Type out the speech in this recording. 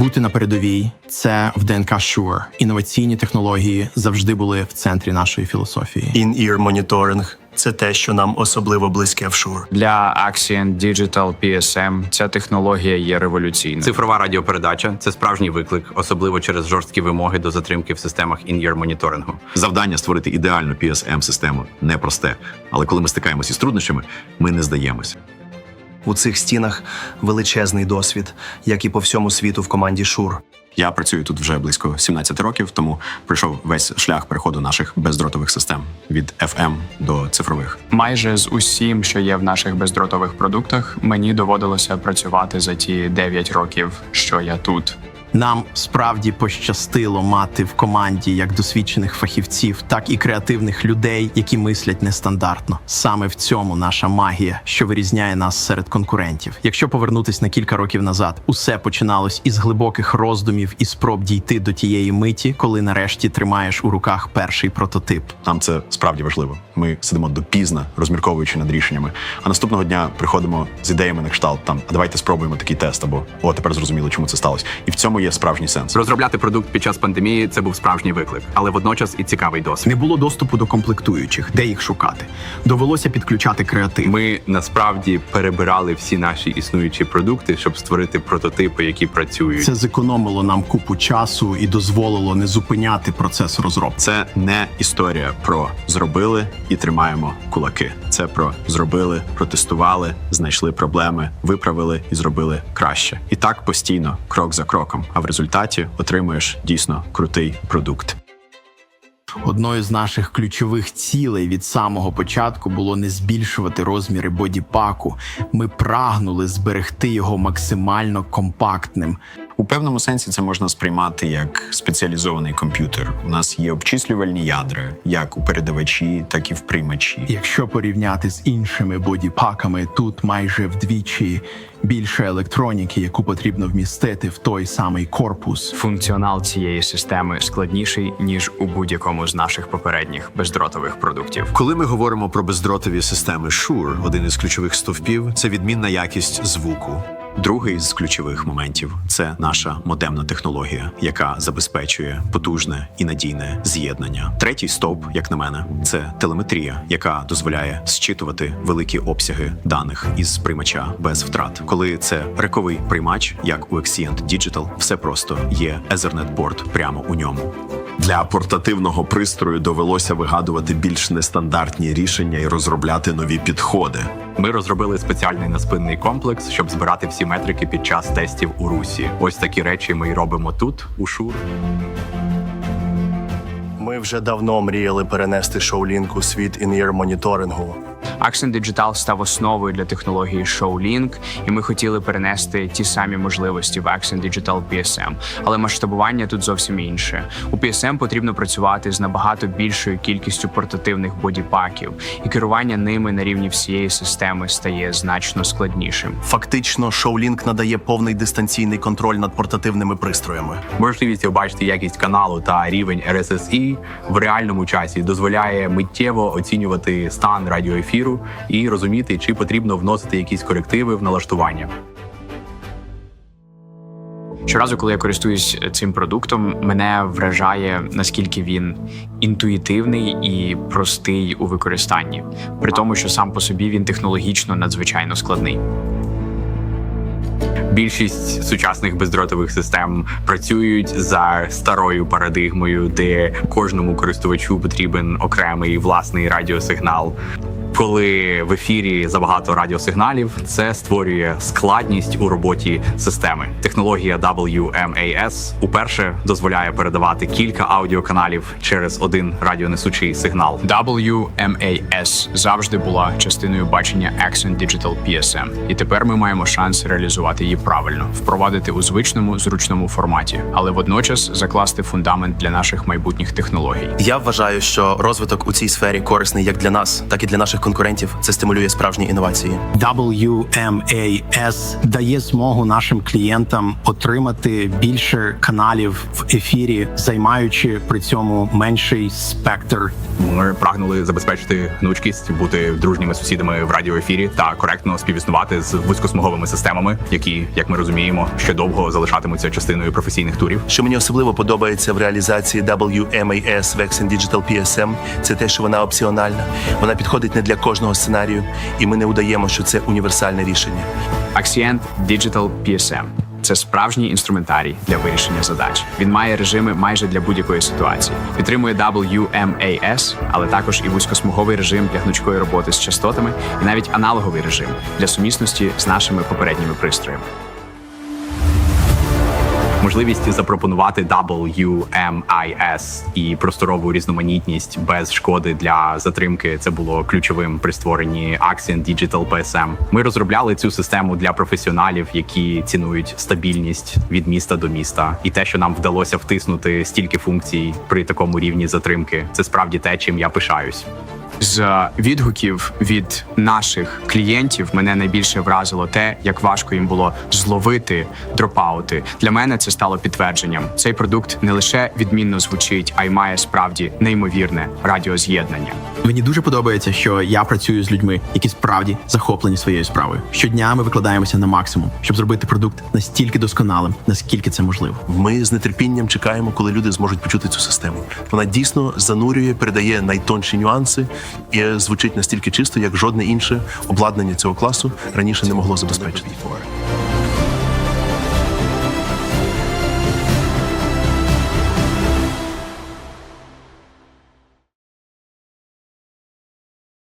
Бути на передовій це в ДНК Shure. Інноваційні технології завжди були в центрі нашої філософії. In-ear моніторинг це те, що нам особливо близьке в Shure. Для Axion Digital PSM ця технологія є революційною. Цифрова радіопередача це справжній виклик, особливо через жорсткі вимоги до затримки в системах in-ear моніторингу. Завдання створити ідеальну PSM систему непросте. Але коли ми стикаємося із труднощами, ми не здаємося. У цих стінах величезний досвід, як і по всьому світу в команді Шур. Я працюю тут вже близько 17 років, тому пройшов весь шлях переходу наших бездротових систем від FM до цифрових. Майже з усім, що є в наших бездротових продуктах, мені доводилося працювати за ті 9 років, що я тут. Нам справді пощастило мати в команді як досвідчених фахівців, так і креативних людей, які мислять нестандартно. Саме в цьому наша магія, що вирізняє нас серед конкурентів. Якщо повернутись на кілька років назад, усе починалось із глибоких роздумів і спроб дійти до тієї миті, коли нарешті тримаєш у руках перший прототип. Нам це справді важливо. Ми сидимо допізно, розмірковуючи над рішеннями. А наступного дня приходимо з ідеями на кшталт. Там а давайте спробуємо такий тест, або о, тепер зрозуміло, чому це сталося. І в цьому є справжній сенс. Розробляти продукт під час пандемії це був справжній виклик, але водночас і цікавий досвід. Не було доступу до комплектуючих, де їх шукати. Довелося підключати креатив. Ми насправді перебирали всі наші існуючі продукти, щоб створити прототипи, які працюють. Це зекономило нам купу часу і дозволило не зупиняти процес розробки. Це не історія про зробили і тримаємо кулаки. Це про зробили, протестували, знайшли проблеми, виправили і зробили краще. І так постійно, крок за кроком. А в результаті отримуєш дійсно крутий продукт. Одною з наших ключових цілей від самого початку було не збільшувати розміри бодіпаку. Ми прагнули зберегти його максимально компактним. У певному сенсі це можна сприймати як спеціалізований комп'ютер. У нас є обчислювальні ядра, як у передавачі, так і в приймачі. Якщо порівняти з іншими бодіпаками, тут майже вдвічі більше електроніки, яку потрібно вмістити в той самий корпус. Функціонал цієї системи складніший ніж у будь-якому з наших попередніх бездротових продуктів. Коли ми говоримо про бездротові системи Shure, один із ключових стовпів це відмінна якість звуку. Другий з ключових моментів це наша модемна технологія, яка забезпечує потужне і надійне з'єднання. Третій стовп, як на мене, це телеметрія, яка дозволяє зчитувати великі обсяги даних із приймача без втрат. Коли це рековий приймач, як у Exient Digital, все просто є Ethernet борт прямо у ньому. Для портативного пристрою довелося вигадувати більш нестандартні рішення і розробляти нові підходи. Ми розробили спеціальний наспинний комплекс, щоб збирати всі метрики під час тестів у русі. Ось такі речі ми й робимо тут, у Шур. Ми вже давно мріяли перенести шоу-лінку світ in-ear Axion Digital став основою для технології ShowLink, і ми хотіли перенести ті самі можливості в Axion Digital PSM. Але масштабування тут зовсім інше. У PSM потрібно працювати з набагато більшою кількістю портативних бодіпаків, і керування ними на рівні всієї системи стає значно складнішим. Фактично, Showlink надає повний дистанційний контроль над портативними пристроями. Можливість побачити якість каналу та рівень RSSI в реальному часі дозволяє миттєво оцінювати стан радіоефіру і розуміти, чи потрібно вносити якісь корективи в налаштування. Щоразу, коли я користуюсь цим продуктом, мене вражає наскільки він інтуїтивний і простий у використанні, при тому, що сам по собі він технологічно надзвичайно складний. Більшість сучасних бездротових систем працюють за старою парадигмою, де кожному користувачу потрібен окремий власний радіосигнал. Коли в ефірі забагато радіосигналів, це створює складність у роботі системи. Технологія WMAS уперше дозволяє передавати кілька аудіоканалів через один радіонесучий сигнал. WMAS завжди була частиною бачення Axion Digital PSM, і тепер ми маємо шанс реалізувати її правильно, впровадити у звичному зручному форматі, але водночас закласти фундамент для наших майбутніх технологій. Я вважаю, що розвиток у цій сфері корисний як для нас, так і для наших конкурентів. це стимулює справжні інновації. WMAS дає змогу нашим клієнтам отримати більше каналів в ефірі, займаючи при цьому менший спектр Ми прагнули забезпечити гнучкість, бути дружніми сусідами в радіоефірі та коректно співіснувати з вузькосмуговими системами, які, як ми розуміємо, ще довго залишатимуться частиною професійних турів. Що мені особливо подобається в реалізації WMAS Vexen Digital PSM, це те, що вона опціональна. Вона підходить не для кожного сценарію, і ми не удаємо, що це універсальне рішення. Axient Digital PSM – це справжній інструментарій для вирішення задач. Він має режими майже для будь-якої ситуації. Підтримує WMAS, але також і вузькосмуговий режим для гнучкої роботи з частотами, і навіть аналоговий режим для сумісності з нашими попередніми пристроями. Можливість запропонувати WMIS і просторову різноманітність без шкоди для затримки це було ключовим при створенні Axient Digital PSM. Ми розробляли цю систему для професіоналів, які цінують стабільність від міста до міста, і те, що нам вдалося втиснути стільки функцій при такому рівні затримки, це справді те, чим я пишаюсь. З відгуків від наших клієнтів мене найбільше вразило те, як важко їм було зловити дропаути. Для мене це стало підтвердженням. Цей продукт не лише відмінно звучить, а й має справді неймовірне радіоз'єднання. Мені дуже подобається, що я працюю з людьми, які справді захоплені своєю справою. Щодня ми викладаємося на максимум, щоб зробити продукт настільки досконалим, наскільки це можливо. Ми з нетерпінням чекаємо, коли люди зможуть почути цю систему. Вона дійсно занурює, передає найтонші нюанси і звучить настільки чисто, як жодне інше обладнання цього класу раніше не могло забезпечити.